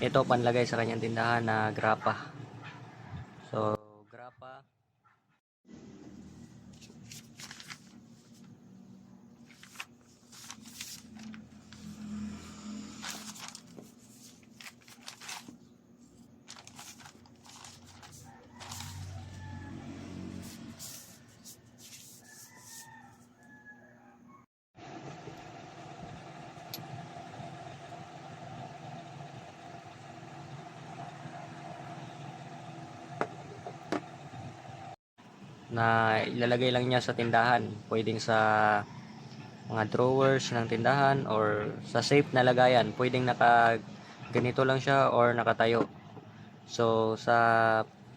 ito panlagay sa kanyang tindahan na grapa. So, grapa. Na ilalagay lang niya sa tindahan. Pwedeng sa mga drawers ng tindahan or sa safe na lagayan. Pwedeng naka ganito lang siya or nakatayo. So sa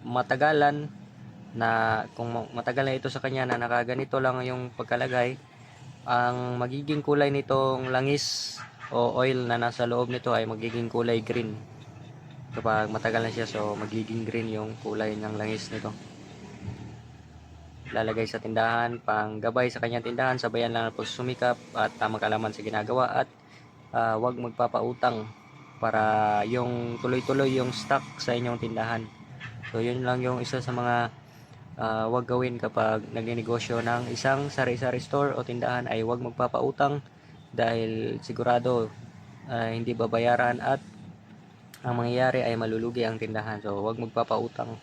matagalan na kung ma- matagal na ito sa kanya na nakaganito lang yung pagkalagay, ang magiging kulay nitong langis o oil na nasa loob nito ay magiging kulay green. Kapag matagal na siya, so magiging green yung kulay ng langis nito lalagay sa tindahan, pang gabay sa kanyang tindahan, sabayan lang ng pagsumikap at tamang kalaman sa ginagawa at ah, wag magpapautang para yung tuloy-tuloy yung stock sa inyong tindahan. So yun lang yung isa sa mga ah, wag gawin kapag nagnenegosyo ng isang sari-sari store o tindahan ay wag magpapautang dahil sigurado ah, hindi babayaran at ang mangyayari ay malulugi ang tindahan. So wag magpapautang.